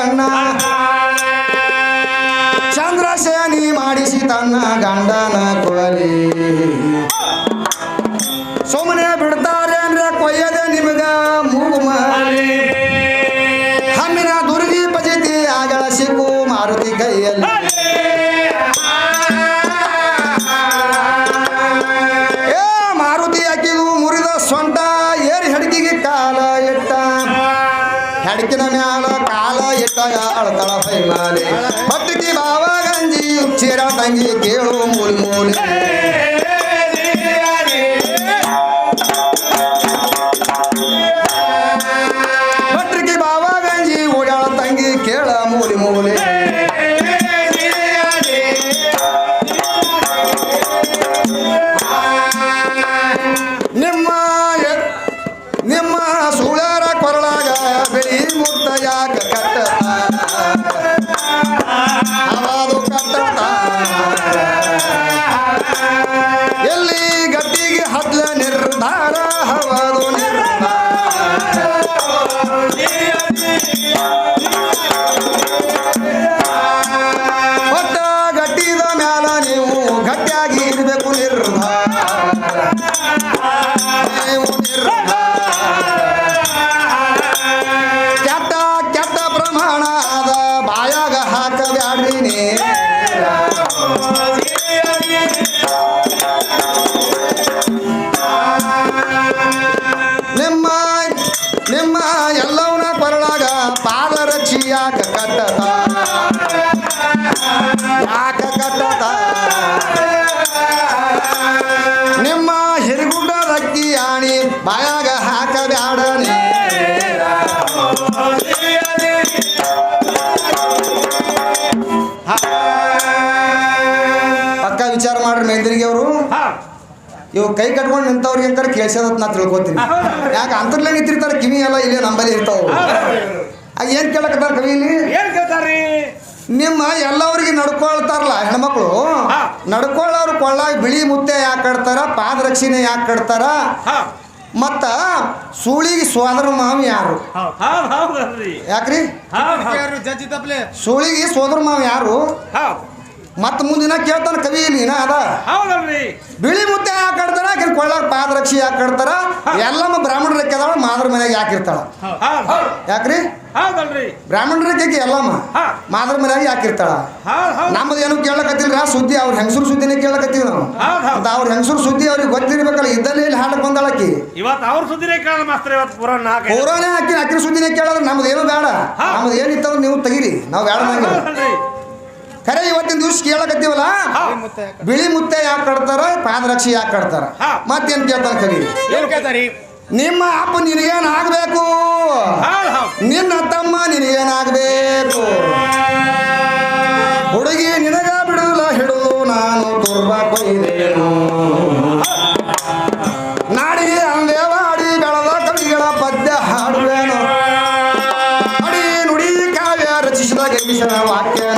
ಕಣ್ಣ ಚಂದ್ರಸೇನಿ ಮಾಡಿಸಿ ತನ್ನ ಗಂಡನ ಕೊಲಿ న్యాలో కాలో ఇట్టగా అడతల పైమాలి పట్టుకి బావా గంజి ఉచ్చిర తంగి కేళు మూలి మూలి. ಇವು ಕೈ ಕಟ್ಕೊಂಡು ನಿಂತವ್ರಿಗೆ ಅಂತಾರೆ ಕೇಳಿಸೋದತ್ ನಾ ತಿಳ್ಕೊತೀನಿ. ಯಾಕೆ ಅಂತರ್ಲೇ ನಿಂತಿರ್ತಾರೆ ಕಿವಿ ಎಲ್ಲ ಇಲ್ಲೇ ನಂಬಲ್ಲಿ ಇರ್ತಾವ. ಆಗ ಏನ್ ಕೇಳಕತ್ತಾರ ಕವಿಲಿ ಏನು ಕೇಳ್ತಾರ್ರಿ? ನಿಮ್ಮ ಎಲ್ಲವ್ರಿಗೆ ನಡ್ಕೊಳ್ತಾರಲ್ಲ ಹೆಣ್ಮಕ್ಳು. ನಡ್ಕೊಳ್ಳೋರು ಕೊಳ್ಳ ಬಿಳಿ ಮುತ್ತೆ ಯಾಕೆ ಕಟ್ತಾರ? ಪಾದರಕ್ಷಿಣೆ ಯಾಕೆ ಕಟ್ತಾರ? ಹಾ. ಮತ್ತ ಸೂಳಿಗೆ ಸೋದರ ಮಾವ ಯಾರು? ಯಾಕ್ರಿ? ಸೂಳಿಗೆ ಸೋದರ ಮಾವ ಯಾರು? ಮತ್ತ ಮುಂದಿನ ಕೇಳ್ತಾನ ಕವಿ ಇಲ್ಲಿ ಅದ. ಹೌದಲ್ರಿ. ಬಿಳಿ ಮುತ್ತೆ ಯಾಕೆ ಕಡ್ತಾರ ಆಕಿನ ಕೊಳ್ಳಾಗ ಪಾದರಕ್ಷಿ ಯಾಕೆ ಕಡ್ತಾರ ಎಲ್ಲಮ್ಮ ಬ್ರಾಹ್ಮಣ ರೆಕ್ಕೆದಾಳ ಮಾದ್ರ ಮನೆಯಾಗ ಯಾಕೆ ಇರ್ತಾಳ ಹೌದ್ ಹೌದ್ ಯಾಕ್ರಿ? ಹೌದಲ್ರಿ. ಬ್ರಾಹ್ಮಣ ರೆಕ್ಕೆಗೆ ಎಲ್ಲಮ್ಮ. ಮಾದ್ರ ಮನೆಯಾಗ ಯಾಕೆ ಇರ್ತಾಳ ಹೌದ್ ಹೌದ್ ನಮ್ಮದು ಏನು ಕೇಳಕತ್ತಿಲ್ರ? ಸುದ್ದಿ ಅವ್ರ ಹೆಂಗಸರು ಸುದ್ದಿನೇ ಕೇಳಕತ್ತೀವಿ ನಾವು. ಅಂತ ಅವ್ರ ಹೆಂಗಸರು ಸುದ್ದಿ ಅವ್ರಿಗೆ ಗೊತ್ತಿರ್ಬೇಕಲ್ಲ ಇದ್ದಲ್ಲಿ ಇಲ್ಲಿ ಹಾಡಕ್ ಬಂದಾಳಕಿ ಇವತ್ತು ಅವ್ರ ಸುದ್ದಿನೇ ಕೇಳ ಮಾಸ್ತ್ರ ಇವತ್ತು ಪೂರ ನಾಲ್ಕು ಪೌರಾನೇ ಹಾಕಿ ಅಕ್ಕಿ ಸುದ್ದಿನೇ ಕೇಳಿದ್ರೆ ನಮ್ದು ಏನು ಬೇಡ. ನಮ್ದು ಏನಿತ್ತಂದ್ರೆ ನೀವು ತೆಗೀರಿ. ನಾವು ಬೇಡ ಖರೆ ಇವತ್ತಿನ ದಿವಸ ಕೇಳಕತ್ತೀವಲ್ಲ ಬಿಳಿ ಮುತ್ತೆ ಯಾಕೆ ಕಟ್ತಾರ? ಪಾದರಕ್ಷಿ ಯಾಕೆ ಕಟ್ತಾರ. ಮತ್ತೇನ್ ಕೇಳ್ತಾರ ಕರಿ? ಏನ್ ಕೇಳ್ತಾರಿ? ನಿಮ್ಮ ಅಪ್ಪ ನಿನಗೇನಾಗಬೇಕು? ನಿನ್ನ ತಮ್ಮ ನಿನಗೇನಾಗಬೇಕು? ಹುಡುಗಿ ನಿನಗ ಬಿಡುದಿಲ್ಲ ಹಿಡಿದು ನಾನು ತುರ್ಬ ಕೊಯ್ದೇನು? ನಾಡಿ ಅಂದೇವಾಡಿ ಬೆಳೆದ ಕವಿಗಳ ಪದ್ಯ ಹಾಡುವೇನು? ಅಡಿ ನುಡಿ ಕಾವ್ಯ ರಚಿಸಿದ ಗಿರೀಶನ ವಾಕ್ಯ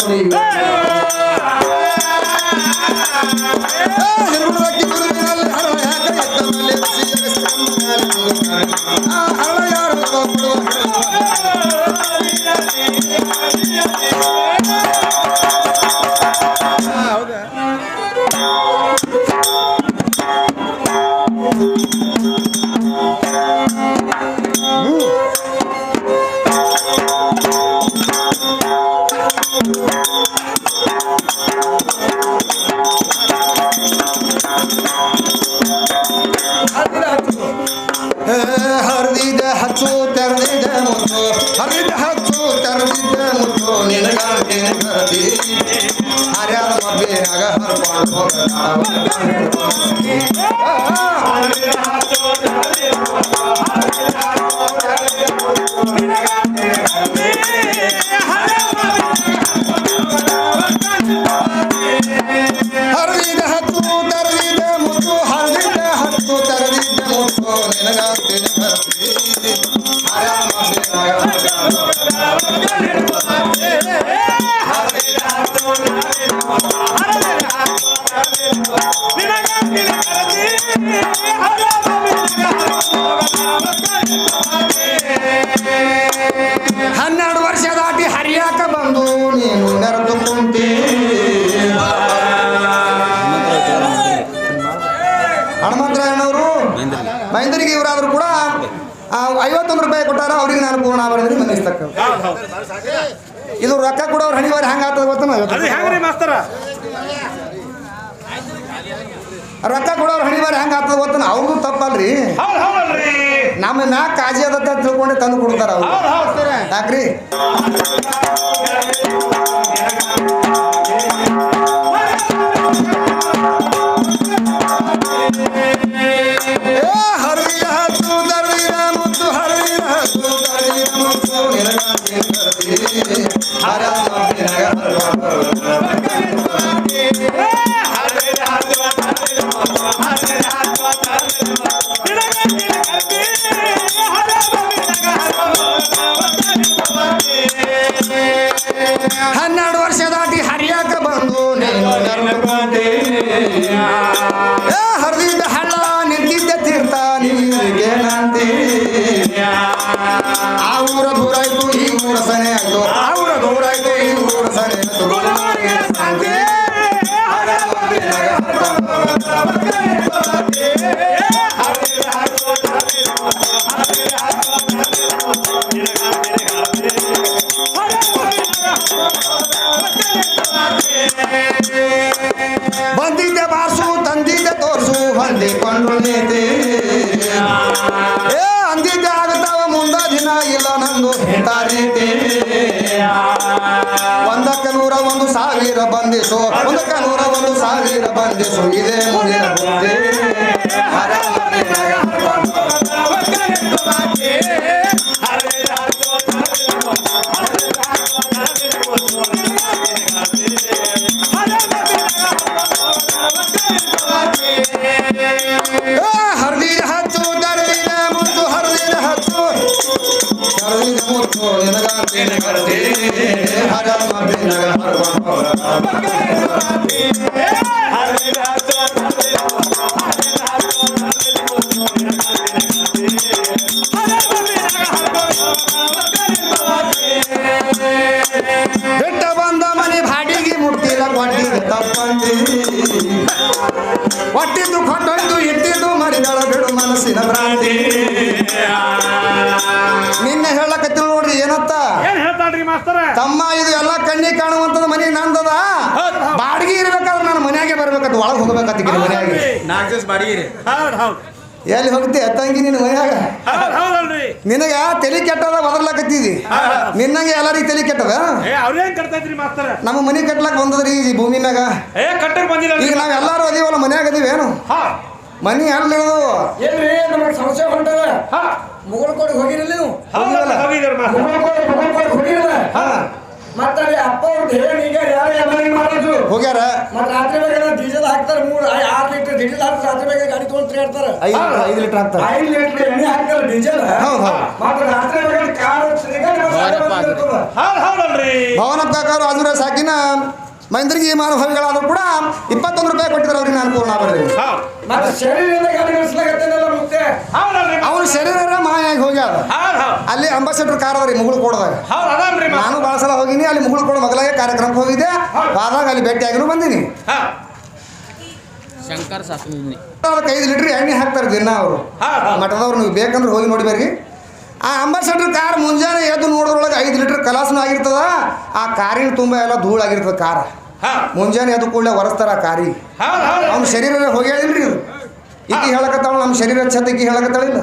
ಹನ್ನೆರಡು ವರ್ಷ ದಾಟಿ ಹರಿಯಾಕ ಬಂದು ನೀನು ನೆರೆದು ಕುಂತಿ. ಹನುಮಂತರಾಯನವರು ಮೈಂದರಿಗೆ ಇವರಾದ್ರು ಕೂಡ ಐವತ್ತೊಂದು ರೂಪಾಯಿ ಕೊಟ್ಟಾರ ಅವ್ರಿಗೆ ನಾನು ಪೂರ್ಣ ಬರೆದ್ರೆ ಇದು ರೊಕ್ಕ ಕೂಡ ಅವ್ರು ಹಣಿವಾರಿ ಹಂಗ ಆಗ್ತದ ಗೊತ್ತನ? ರೊಕ್ಕ ಕೂಡ ಅವ್ರು ಹಣಿವಾರಿ ಹಂಗ ಆಗ್ತದ ಗೊತ್ತಾನ? ಅವ್ರಿಗೂ ತಪ್ಪಲ್ರಿ. ನಮ್ಮ ನಾ ಕಾಜಿ ಅದ ತಿಳ್ಕೊಂಡೆ ತಂದು ಕೊಡ್ತಾರ ಅವ್ರು. ಹೌದ್ শহীদের মনে ಬಾಡಿಗೆ ಹೌದ್ ಹೌದ್. ಎಲ್ಲಿ ಹೋಗ್ತಿ ತಂಗಿ ನಿನ್ನ ಮನ್ಯಾಗ ಹೌದಲ್ರಿ ನಿನಗ ತಲೆ ಕೆಟ್ಟದ ಬದಲಾಕತ್ತಿದಿ ನಿನ್ನಂಗೆ ಎಲ್ಲರಿಗೆ ತಲೆ ಕೆಟ್ಟದ? ಏ ಅವ್ರೇನ್ ಕಟ್ತೈತ್ರಿ ಮಾಸ್ತರ? ನಮ್ಮ ಮನೆ ಕಟ್ಲಕ್ ಬಂದದ್ರಿ ಈ ಭೂಮಿ ಮ್ಯಾಗ. ಏ ಕಟ್ಟಕ್ ಬಂದಿಲ್ಲ ಈಗ ನಾವ್ ಎಲ್ಲಾರು ಅದೀವಲ್ಲ ಮನ್ಯಾಗ ಅದೀವೇನು ಹಾ. ಮನಿ ಏನ್ರಿ ನಮಗೆ ಸಮಸ್ಯೆ ಹೊಂಟದ ಹಾ. ಮುಗುಳ್ಕೋಡ್ ಹೋಗಿರಲಿಲ್ಲ ನೀವು? ಹೋಗಿರಲ್ಲ? ಹಾ ಮತ್ತೆ ಅಲ್ಲಿ ಅಪ್ಪ ಹೇಳಿ ಈಗ ಯಾರು ಎಲ್ಲ ಮಾಡೋದು ಹೋಗ್ಯಾರ? ಮತ್ತೆ ರಾತ್ರಿ ಬೇಗ ಡೀಸೆಲ್ ಹಾಕ್ತಾರೆ ಮೂರು ಆರು ಲೀಟರ್ ಡೀಸೆಲ್ ಹಾಕಿ ರಾತ್ರಿ ಬೇಗ ಗಾಡಿ ತೊಗೊಂಡು ತಿರುಗಾಡ್ತಾರೆ ಐದು ಐದು ಲೀಟರ್ ಹಾಕ್ತಾರೆ. ಐದು ಲೀಟರ್ ಎಣ್ಣೆ ಹಾಕ್ತಾರೆ ಡೀಸೆಲ್. ಹೌದ್ ಹೌದ್. ಮತ್ತೆ ರಾತ್ರಿ ಬೇಗ ಕಾರ್ ತಿರುಗಾಡಿ ಹೌದ್ ಹೌದಲ್ರಿ ಸಾಕಿನ ಮೈಂದ್ರಿಗೆ ಮಾನಭವಿಗಳಾದ್ರು ಕೂಡ ಇಪ್ಪತ್ತೊಂದು ರೂಪಾಯಿ ಕೊಟ್ಟಿದ್ರು ಅವ್ರಿಗೆ ನಾನು ಪೂರ್ಣ ಬರ್ತೀನಿ ಹೌದ್. ಮತ್ತೆ ಶರೀರದಿಂದ ಗಾಡಿ ಅವ್ರ ಶರೀರ ಮಾಯಾಗಿ ಆಗಿ ಹೋಗ್ಯ ಹೌದ್. ಅಲ್ಲಿ ಅಂಬಾಸಿಡರ್ ಕಾರ್ ಅದ್ರಿ ಮುಗುಳು ಕೊಡದಾಗ. ನಾನು ಭಾಳ ಸಲ ಹೋಗಿನಿ ಅಲ್ಲಿ ಮುಗುಳು ಕೊಡೋ ಮೊದಲಾಗೆ ಕಾರ್ಯಕ್ರಮಕ್ಕೆ ಹೋಗಿದ್ದೆ. ಆದಾಗ ಅಲ್ಲಿ ಭೇಟಿಯಾಗಿನೂ ಬಂದೀನಿ. ಹಾ. ಶಂಕರ್ ಅದಕ್ಕೆ ಐದು ಲೀಟ್ರ್ ಎಣ್ಣೆ ಹಾಕ್ತಾರೆ ದಿನ ಅವರು. ಮಠದವ್ರು ನೀವು ಬೇಕಂದ್ರೆ ಹೋಗಿ ನೋಡಿ ಬರ್ರಿ. ಆ ಅಂಬಾಸಿಡರ್ ಕಾರ್ ಮುಂಜಾನೆ ಎದ್ದು ನೋಡೋದ್ರೊಳಗೆ ಐದು ಲೀಟರ್ ಕಲಾಸನ ಆಗಿರ್ತದ. ಆ ಕಾರಿನ ತುಂಬ ಎಲ್ಲ ಧೂಳಾಗಿರ್ತದ ಕಾರ. ಹಾ. ಮುಂಜಾನೆ ಎದ್ದು ಕೂಡಲೇ ಒರೆಸ್ತಾರ ಆ ಕಾರಿ ಅವ್ನ ಶರೀರ ಹೋಗ್ಯಾಳಿಲ್ರಿ ಇದು ಈಕಿ ಹೇಳಕತ್ತಾಳ ನಮ್ಮ ಶರೀರ ಹೆಚ್ಚತ್ತ ಈಕಿ ಹೇಳಕತ್ತಾಳಿಲ್ಲ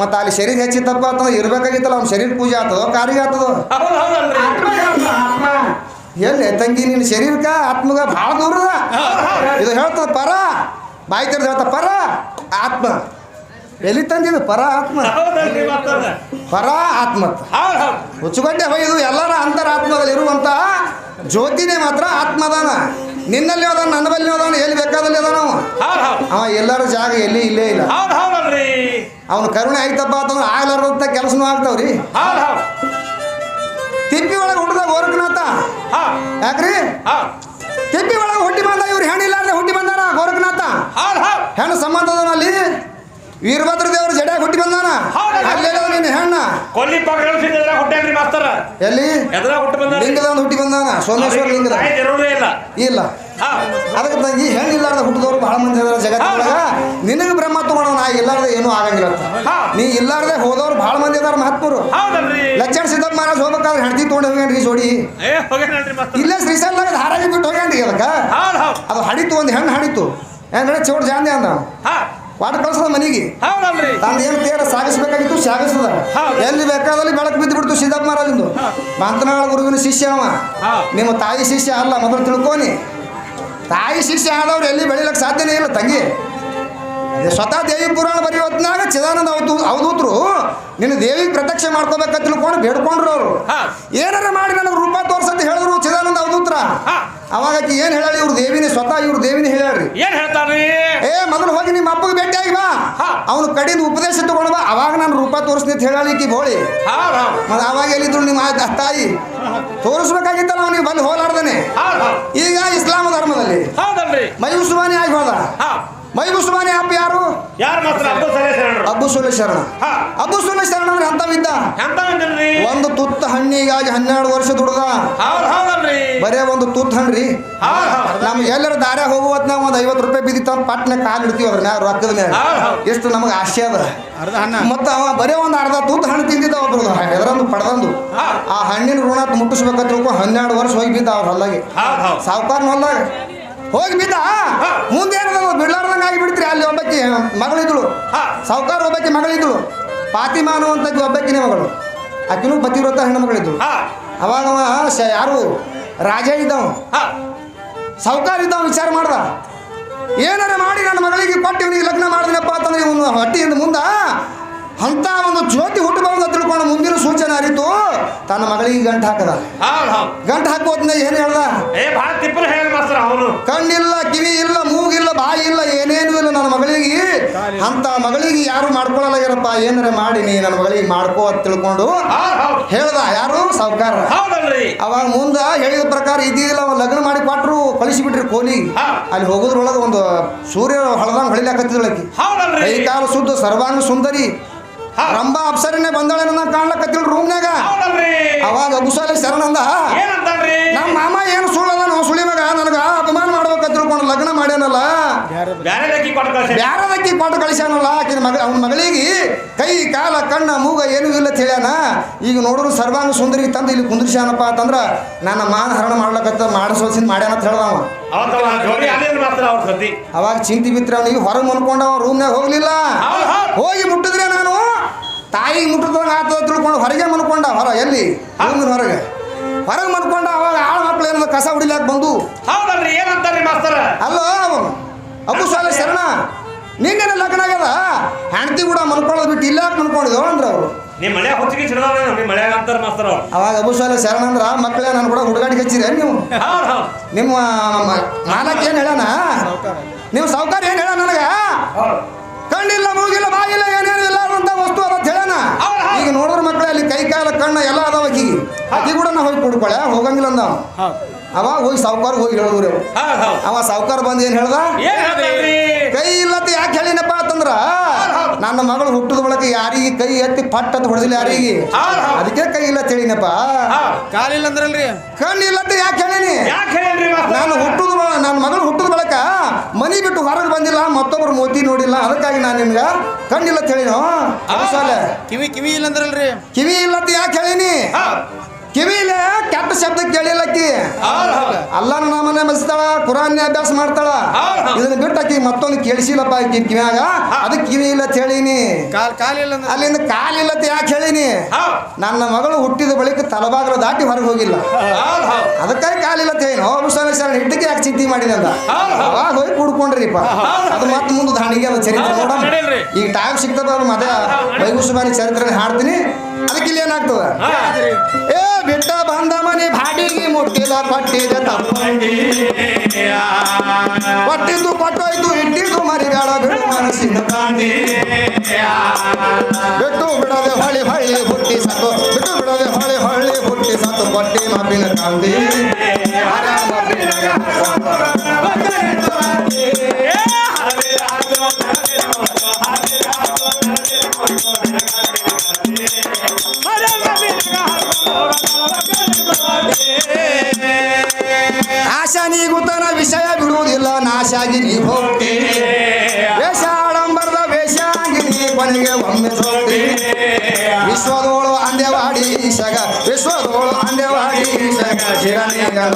ಮತ್ತೆ ಅಲ್ಲಿ ಶರೀರ ಹೆಚ್ಚಿತ್ತಪ್ಪ ಅಂತಂದ್ರೆ ಇರ್ಬೇಕಾಗಿತ್ತಲ್ಲ ನಮ್ಮ ಶರೀರ ಪೂಜೆ ಆಗ್ತದೋ ಕಾರ್ಯ ಆಗ್ತದೋ ಹೌದ್ ಎಲ್ಲಿ ತಂಗಿ ನಿನ್ನ ಶರೀರಕ್ಕ ಆತ್ಮಗ ಭಾಳ ದೂರದ ಇದು ಹೇಳ್ತದ ಪರ ಬಾಯಿ ತೆರೆದು ಹೇಳ್ತ ಪರ ಆತ್ಮ. ಎಲ್ಲಿ ತಂದಿದ್ದು ಪರ ಆತ್ಮ. ಪರ ಆತ್ಮ. ಹುಚ್ಚುಗಡ್ಡೆ ಹೊಯ್ದು ಎಲ್ಲರ ಅಂತರಾತ್ಮದಲ್ಲಿ ಇರುವಂತ ಜ್ಯೋತಿನೇ ಮಾತ್ರ ಆತ್ಮದಾನ. ನಿನ್ನಲ್ಲಿ ಅದಾನ ನನ್ನ ಬಲ್ಲಿ ಅದಾನ ಎಲ್ಲಿ ಬೇಕಾದಲ್ಲಿ ಅದಾನ ಅವ? ಎಲ್ಲಾರು ಹೌದ್. ಅವ ಎಲ್ಲರ ಜಾಗ ಎಲ್ಲಿ ಇಲ್ಲೇ ಇಲ್ಲ. ಅವನ ಕರುಣೆ ಆಯ್ತಪ್ಪ ಅಂತಂದ್ರೆ ಆಗ್ಲಾರ್ದಂತ ಕೆಲಸನೂ ಆಗ್ತಾವ್ರಿ. ತಿಪ್ಪಿ ಒಳಗೆ ಹುಟ್ಟಿದ ಗೋರಖನಾಥ? ಹಾ. ಯಾಕ್ರಿ? ತಿಪ್ಪಿ ಒಳಗೆ ಹುಟ್ಟಿ ಬಂದ ಇವ್ರು ಹೆಣ್ಣಿಲ್ಲಾರ್ದೆ ಹುಟ್ಟಿ ಬಂದಾರ ಗೋರಖನಾಥ? ಹೌದ್ ಹೆಣ್ಣು ಸಂಬಂಧ ಅದಾನ ಅಲ್ಲಿ? ವೀರಭದ್ರ ದೇವ್ರ ಜಡ್ಯಾಗ ಹುಟ್ಟಿ ಬಂದಾನ? ಅಲ್ಲೆಲ್ಲ ನಿನ್ನ ಹೆಣ್ಣ. ಕೊಲ್ಲಿ ಪಗಡ ಹುಟ್ಟ್ಯಾನ್ರಿ ಮಾಸ್ತರ. ಎಲ್ಲಿ? ಎದ್ರ ಹುಟ್ಟು ಬಂದ ಲಿಂಗದ ಹುಟ್ಟಿ ಬಂದಾನ ಸೋಮೇಶ್ವರ ಲಿಂಗದ ಇಲ್ಲ. ಅದಕ್ಕೆ ತಂಗಿ ಹೆಣ್ಣು ಇಲ್ಲಾರ್ದ ಹುಟ್ಟಿದವರು ಬಹಳ ಮಂದಿ ಇದಾರೆ ಜಗತ್ತಿನೊಳಗ ನಿನಗೆ ಬ್ರಹ್ಮ ತಗೊಳ್ಳೋ ನಾ ಇಲ್ಲಾರ್ದೆ ಏನೂ ಆಗಂಗಿಲ್ಲ. ನೀ ಇಲ್ಲಾರ್ದೆ ಹೋದವ್ರು ಬಹಳ ಮಂದಿ ಇದಾರ ಮಹಾತ್ಮರು. ಲಕ್ಷಣ ಸಿದ್ದಪ್ಪ ಮಹಾರಾಜ್ ಹೋಗ್ಬೇಕಾದ್ರೆ ಹೆಂಡತಿ ತೊಗೊಂಡು ಹೋಗ್ಯಾನ್ರಿ ಜೋಡಿ. ಇಲ್ಲೇ ಶ್ರೀಶೈಲದಾಗ ಧಾರಾಗಿ ಬಿಟ್ಟು ಹೋಗ್ಯಾನ್ರಿ ಅದಕ್ಕ. ಅದು ಹಡಿತು ಒಂದು ಹೆಣ್ಣು ಹಡಿತು. ಏನ್ ಚೌಡ್ ಜಾಂದೆ ಅಂದ ವಾಟ ಕಳ್ಸದ ಮನೆಗೆ? ಹೌದಲ್ರಿ. ತಂದು ಏನು ತೇರ ಸಾಗಿಸ್ಬೇಕಾಗಿತ್ತು ಸಾಗಿಸ್ತದ. ಹೌದು. ಎಲ್ಲಿ ಬೇಕಾದಲ್ಲಿ ಬೆಳಕು ಬಿದ್ದು ಬಿಡ್ತು ಸಿದ್ದಪ್ಪ ಮಹಾರಾಜಿಂದು. ಮಾತನಾಡ ಗುರುವಿನ ಶಿಷ್ಯ ಅವ. ನಿಮ್ಮ ತಾಯಿ ಶಿಷ್ಯ ಅಲ್ಲ ಮೊದಲು ತಿಳ್ಕೊನಿ. ತಾಯಿ ಶಿಷ್ಯ ಆದವ್ರು ಎಲ್ಲಿ ಬೆಳಿಲಕ್ಕೆ ಸಾಧ್ಯನೇ ಇಲ್ಲ ತಂಗಿ. ಸ್ವತಃ ದೇವಿ ಪುರಾಣ ಬರೆಯೋ ಹೊತ್ನಾಗ ಚಿದಾನಂದ ಅವತ್ತು ಅವಧೂತರು ನಿನ್ನ ದೇವಿ ಪ್ರತ್ಯಕ್ಷ ಮಾಡ್ಕೋಬೇಕಂತ ತಿಳ್ಕೊಂಡು ಬೇಡ್ಕೊಂಡ್ರು ಅವರು. ಏನಾರ ಮಾಡಿ ನನಗೆ ರೂಪ ತೋರ್ಸಂತ ಹೇಳಿದ್ರು ಚಿದಾನಂದ ಅವಧೂತ್ರ ಹಾ. ಅವಾಗ ಆಕಿ ಏನು ಹೇಳಿ ಇವ್ರು ದೇವಿನೇ ಸ್ವತಃ ಇವ್ರು ದೇವಿನೇ ಹೇಳ್ರಿ ಏನ್ ಹೇಳ್ತಾರ್ರಿ? ಏ ಮೊದಲು ಹೋಗಿ ನಿಮ್ಮ ಅಪ್ಪಗೆ ಭೇಟಿಯಾಗಿ ಬಾ. ಅವನು ಕಡೆಯಿಂದ ಉಪದೇಶ ತಗೊಂಡು ಬಾ. ಅವಾಗ ನಾನು ರೂಪ ತೋರಿಸ್ನಿ ಅಂತ ಹೇಳಲಿಕ್ಕೆ ಬೋಳಿ. ಮತ್ತೆ ಅವಾಗ ಎಲ್ಲಿದ್ರು ನಿಮ್ಮ ತಾಯಿ ತೋರಿಸ್ಬೇಕಾಗಿತ್ತಲ್ಲ ಅವನಿಗೆ ಬಂದು ಹೌದ್ ಈಗ ಇಸ್ಲಾಂ ಧರ್ಮದಲ್ಲಿ ಮೈ ಉಸ್ಮಾನಿ ಆಗಿ ಹೋದ. ಮೈ ಉಸ್ಮಾನಿ ಅಪ್ಪ ಯಾರು? ಯಾರು ಮಾತ್ರ? ಅಬ್ಬು ಸಲೇ ಶರಣರು ಅಬ್ಬು ಸುಲ್ಲೆ ಶರಣ ಹಾ. ಅಬ್ಬು ಸುಲ್ಲೆ ಶರಣ ಅಂದ್ರೆ ಎಂತ ಮಂದಿಲ್ರಿ ಒಂದು ತುತ್ತ ಹಣ್ಣಿಗಾಗಿ ಹನ್ನೆರಡು ವರ್ಷ ದುಡ್ದ ಹೌದ್ ಹೌದಲ್ರಿ ಬರೇ ಒಂದು ತುತ್ತ ಹಣ್ಣ್ರಿ. ಹೌದ್ ಹೌದ್. ನಮ್ಗೆ ಎಲ್ಲರ ದಾರ್ಯಾಗ ಹೋಗುವತ್ನಾಗ ಒಂದು ಐವತ್ತು ರೂಪಾಯಿ ಬಿದ್ದಿತ್ತ ಪಟ್ನೆ ಕಾಲು ಇಡ್ತೀವಿ ಅದ್ರ ಮ್ಯಾಗ ರೊಕ್ಕದ ಮ್ಯಾಗ ಹೌದ್ ಹೌದ್. ಎಷ್ಟು ನಮಗೆ ಆಸೆ ಅದ ಅರ್ಧ ಹಣ್ಣ. ಮತ್ತ ಅವ ಬರೇ ಒಂದು ಅರ್ಧ ತುತ್ತ ಹಣ್ಣು ತಿಂದಿದ್ದ ಒಬ್ರು. ಎದರಂದು ಪಡೆದಂದು. ಹಾ. ಆ ಹಣ್ಣಿನ ಋಣ ಮುಟ್ಟಿಸ್ಬೇಕಂತ ತಿಳ್ಕೊ ಹನ್ನೆರಡು ವರ್ಷ ಹೋಗಿ ಬಿದ್ದ ಅವ್ರ ಹೊಲ್ದಾಗೆ. ಹೌದ್ ಹೌದ್. ಸಾವುಕಾರನ ಹೊಲ್ದಾಗ. ಹೋಗಿ ಬಿದ್ದ? ಮುಂದೆ ಏನದ ಬಿಡ್ಲಾರ್ದಂಗ ಆಗಿಬಿಡ್ತೀರಿ? ಅಲ್ಲಿ ಒಬ್ಬಕ್ಕಿ ಮಗಳಿದ್ಳು. ಸಾವುಕಾರ ಒಬ್ಬಾಕಿ ಮಗಳಿದ್ಳು. ಫಾತಿಮಾ ಅಂತ ಒಬ್ಬಕ್ಕಿನೇ ಮಗಳು. ಆಕಿನೂ ಪತಿವ್ರತ ಹೆಣ್ಣು ಮಗಳಿದ್ಳು. ಹಾ. ಅವಾಗ ಯಾರು? ರಾಜ ಇದ್ದವ ಸಾವುಕಾರ ಇದ್ದವ ವಿಚಾರ ಮಾಡ್ದ. ಏನಾರ ಮಾಡಿ ನನ್ನ ಮಗಳಿಗೆ ಕೊಟ್ಟು ಇವನಿಗೆ ಲಗ್ನ ಮಾಡಿದ್ನಪ್ಪ ಅಂತಂದ್ರೆ ಇವನು ಹೊಟ್ಟಿಯಿಂದ ಮುಂದ ಅಂತ ಒಂದು ಜ್ಯೋತಿ ಹುಟ್ಟು ಬಂದ ತಿಳ್ಕೊಂಡು ಅರಿತು ತನ್ನ ಮಗಳಿಗೆ ಗಂಟು ಹಾಕದ. ಗಂಟು ಹಾಕೋದ್ನ ಏನು ಹೇಳ್ದ? ಅವನು? ಕಣ್ಣಿಲ್ಲ ಕಿವಿ ಇಲ್ಲ ಮೂಗಿಲ್ಲ ಬಾಯಿ ಇಲ್ಲ ಏನೇನು ಇಲ್ಲ ನನ್ನ ಮಗಳಿಗೆ. ಅಂತ ಮಗಳಿಗೆ ಯಾರು ಮಾಡ್ಕೊಳ್ಳಲಾಗ್ಯಾರಪ್ಪ ಏನಾರ ಮಾಡಿ ನೀ ನನ್ನ ಮಗಳಿಗೆ ಮಾಡ್ಕೋ ಅಂತ ತಿಳ್ಕೊಂಡು ಹೇಳ್ದ ಯಾರು? ಸಾವುಕಾರ. ಅವಾಗ ಮುಂದ ಹೇಳಿದ ಪ್ರಕಾರ ಇದ್ದಿದ್ದಿಲ್ಲ ಅವ ಲಗ್ನ ಮಾಡಿ ಕೊಟ್ರು ಕಳಿಸಿಬಿಟ್ರಿ ಕೋಲಿ. ಹಾ. ಅಲ್ಲಿ ಹೋಗೋದ್ರೊಳಗೆ ಒಂದು ಸೂರ್ಯ ಹೊಳದಂಗ್ ಹೊಳಿಲಾಕತ್ತಿದ್ಳಕಿ ಕೈ ಕಾಲು ಶುದ್ಧ ಸರ್ವಾಂಗ ಸುಂದರಿ. ರಂಬಾ ರಂಭಾ ಅಪ್ಸರನೆ ರೂಮ್ನಾಗ ಹೌದಲ್ರಿ ಅಬುಸಾಲಿ ಶರಣಂದ. ಏನಂತಾನ್ರಿ? ನಮ್ಮ ಮಾಮ ಏನು ಸುಳ್ಳಲ್ಲ ನಾವು ಸುಳಿ ಮಗ ನನಗ ಅಪಮಾನ ಮಾಡ್ಬೇಕಂತ ತಿಳ್ಕೊಂಡು ಲಗ್ನ ಮಾಡ್ಯಾನಲ್ಲ. ಬ್ಯಾರೆ ಲಕ್ಕಿ ಕೊಟ್ಟು ಕಳ್ಸಿ ಬ್ಯಾರದಕ್ಕಿ ಕೊಟ್ಟು ಕಳಿಸ್ಯಾನಲ್ಲ ಆಕಿನ ಮಗ ಅವನ ಮಗಳಿಗೆ. ಕೈ ಕಾಲ ಕಣ್ಣ ಮೂಗ ಏನೂ ಇಲ್ಲ ತಿಳಿಯಾನ ಈಗ ನೋಡಿದ್ರು ಸರ್ವಾಂಗ ಸುಂದರಿ ತಂದು ಇಲ್ಲಿ ಕುಂದ್ರಿಸ್ಯಾನಪ್ಪ ಅಂತಂದ್ರ ನನ್ನ ಮಾನ ಹರಣ ಮಾಡ್ಲಕತ್ತ ಮಾಡಿಸೋಸಿನ ಮಾಡ್ಯಾನ ಅಂತ ಹೇಳ್ದವ ಅವಾಗ ಚಿಂತಿ ಬಿತ್ರ ಅವನಿಗೆ ಹೊರಗೆ ಮುನ್ಕೊಂಡ ರೂಮ್ನಾಗ ಹೋಗ್ಲಿಲ್ಲ. ಹೋಗಿ ಮುಟ್ಟಿದ್ರೆ ನಾನು ತಾಯಿ ಮುಟ್ಟದಂಗ ಆತದ ತಿಳ್ಕೊಂಡು ಹೊರಗೆ ರೂಮಿನ ಹೊರಗೆ. ಹೊರಗೆ ಮನ್ಕೊಂಡ ಅವಾಗ ಆಳ ಮಕ್ಳು ಏನದ ಕಸ ಹೊಡಿಲಾಕ ಬಂದು. ಹೌದಲ್ರಿ ಏನಂತಾರ್ರಿ ಮಾಸ್ತರ? ಅಲ್ಲ ಅವನು ಅಪ್ಪು ಸಾಲ ಶರಣ ನಿನ್ನೆ ಲಗ್ನ ಆಗ್ಯದ? ಹೆಂಡತಿ ಕೂಡ ಮನ್ಕೊಳ್ಳೋದು ಬಿಟ್ಟು ಇಲ್ಲ ಮನ್ಕೊಂಡಿದ್ದವ ಅಂದ್ರೆ ಅವರು. ನಿಮ್ ಮಳೆ ಹುಚ್ಚಿಗೆ ಸಿಡದವ ನಿಮ್ ಮಳೆ ಅಂತಾರ ಮಾಸ್ತರ ಅವ್ರು. ಅವಾಗ ಅಬು ಸಾಲ ಶರಣ ಅಂದ್ರ ಮಕ್ಕಳೇ ನಾನು ಕೂಡ ಹುಡುಗಾಡಿಗೆ ಹಚ್ಚಿರಿ ನೀವು? ಹೌದ್ ಹೌದ್. ನಿಮ್ಮ ಮಾಲಕ್ ಏನು ಹೇಳೋಣ ನೀವು ಸಾವುಕಾರ ಏನು ಹೇಳ ನನಗೆ? ಕಣ್ಣಿಲ್ಲ ಮೂಗಿಲ್ಲ ಬಾಗಿಲ್ಲ ಏನೇನು ಇಲ್ಲ ಅಂತ ವಸ್ತು ಅದ ಅಂತ ಹೇಳಣ. ಈಗ ನೋಡಿದ್ರ ಮಕ್ಕಳೇ ಅಲ್ಲಿ ಕೈ ಕಾಲ ಕಣ್ಣ ಎಲ್ಲ ಆಕಿಗೆ ಕೂಡ ನಾ ಹೋಗಿ ಕುಡ್ಕೊಳೆ ಹೋಗಂಗಿಲ್ಲ ಅಂದ ಅವ. ಹೋಗಿ ಸಾವುಕಾರ ಹೋಗಿ ಹೇಳಿದ್ರು ಅವ ಸಾವುಕಾರ ಬಂದು ಏನು ಹೇಳ್ದ? ಕೈ ಇಲ್ಲತ್ತ ಯಾಕೆ ಹೇಳಿನಪ್ಪ ಅಂತಂದ್ರ ನನ್ನ ಮಗಳು ಹುಟ್ಟದ ಬಳಕ ಯಾರಿಗೆ ಕೈ ಎತ್ತಿ ಪಟ್ ಅಂತ ಹೊಡೆದಿಲ್ಲ ಯಾರಿಗೆ? ಅದಕ್ಕೆ ಕೈ ಇಲ್ಲ ಅಂತ ಹೇಳಿನಪ್ಪ. ಕಾಲಿಲ್ಲ ಅಂದ್ರಲ್ರಿ? ಕಣ್ಣು ಇಲ್ಲತ್ತ ಯಾಕೆ ಹೇಳಿನಿ? ನಾನು ಹುಟ್ಟದ ನನ್ನ ಮಗಳು ಹುಟ್ಟದ ಬಳಕ ಮನಿ ಬಿಟ್ಟು ಹೊರಗೆ ಬಂದಿಲ್ಲ ಮತ್ತೊಬ್ರು ಮೋತಿ ನೋಡಿಲ್ಲ ಅದಕ್ಕಾಗಿ ನಾನು ನಿಮ್ಗೆ ಕಣ್ಣಿಲ್ಲ ಅಂತ ಹೇಳಿನೋ? ಸಾಲೆ. ಕಿವಿ ಕಿವಿ ಇಲ್ಲ ಅಂದ್ರಲ್ರಿ? ಕಿವಿ ಇಲ್ಲತ್ತ ಯಾಕೆ ಹೇಳಿನಿ? ಕಿವಿಲೆ ಕೆಟ್ಟ ಶಬ್ದ ಕೇಳಿಲ್ಲ ಅಕ್ಕಿ ಅಲ್ಲನ ನಾಮನೆ ಮಸ್ತಾಳ ಕುರಾನ್ ಅಭ್ಯಾಸ ಮಾಡ್ತಾಳ. ಇದನ್ನ ಬಿಟ್ಟು ಆಕಿ ಮತ್ತೊಂದು ಕೇಳಿಸಿಲ್ಲಪ್ಪ ಆಕಿ ಕಿವ್ಯಾಗ. ಅದಕ್ಕೆ ಕಿವಿ ಇಲ್ಲ ಅಂತ ಹೇಳಿನಿ. ಕಾಲ್ ಕಾಲಿಲ್ಲ ಅಂದ್ರೆ? ಅಲ್ಲಿಂದ ಕಾಲಿಲ್ಲ ಅಂತ ಯಾಕೆ ಹೇಳಿನಿ? ನನ್ನ ಮಗಳು ಹುಟ್ಟಿದ ಬಳಿಕ ತಲಬಾಗಲು ದಾಟಿ ಹೊರಗೆ ಹೋಗಿಲ್ಲ. ಅದಕ್ಕಾಗಿ ಕಾಲಿಲ್ಲ ಅಂತ ಹೇಳಿ ಶರಣ ಹಿಡ್ದಕ್ಕೆ ಯಾಕೆ ಚಿಂತೆ ಮಾಡಿದೆ ಅಂತ. ಅವಾಗ ಹೋಗಿ ಕುಡ್ಕೊಂಡ್ರಿಪ್ಪ. ಅದು ಮತ್ತೆ ಮುಂದೆ ದಾಣಿಗೆ ಅದು ಚರಿತ್ರೆ ನೋಡೋಣ. ಈಗ ಟೈಮ್ ಸಿಗ್ತದ ಅವ್ರು ಮತ್ತೆ ವೈಗುಸುಮಾನಿ ಚರಿತ್ರೆ ಹಾಡ್ತೀನಿ. ಅದಕ್ಕೆ ಇಲ್ಲಿ ಏನಾಗ್ತದ? ಮುಟ್ಟಿಲ್ಲ ಕೊಟ್ಟಿದ ತಪ್ಪಂಡಿ ಕೊಟ್ಟಿದ್ದು ಕೊಟ್ಟೋಯ್ತು ಇಟ್ಟಿದ್ದು ಮರಿಬೇಡ ಬಿಡು ಮನಸ್ಸಿನ ಕಾಂಡಿ ಬಿಟ್ಟು ಬಿಡದೆ ಹೊಳಿ ಹೊಳ್ಳಿ ಹುಟ್ಟಿ ಸತ್ತು ಬಿಟ್ಟು ಬಿಡದೆ ಹೊಳಿ ಹೊಳ್ಳಿ ಹುಟ್ಟಿ ಸತ್ತು ಕೊಟ್ಟಿ ಮಬ್ಬಿನ ಕಾಂದಿ ಆಶ ತನ ವಿಷಯ ಬಿಡುವುದಿಲ್ಲ, ನಾಶಾಗಿ ನೀ ಹೋಗ್ತಿ. ವೇಷ ಆಡಂಬರದ ವೇಷಾಗಿ ನೀ ಕೊನೆಗೆ ಒಮ್ಮೆ ಹೋಗ್ತಿ ವಿಶ್ವದೋಳು ಅಂದೆವಾಡಿ ಶಗ, ವಿಶ್ವದೋಳು ಅಂದೆವಾಡಿ ಶಗ ಶಿರನಿಗಳ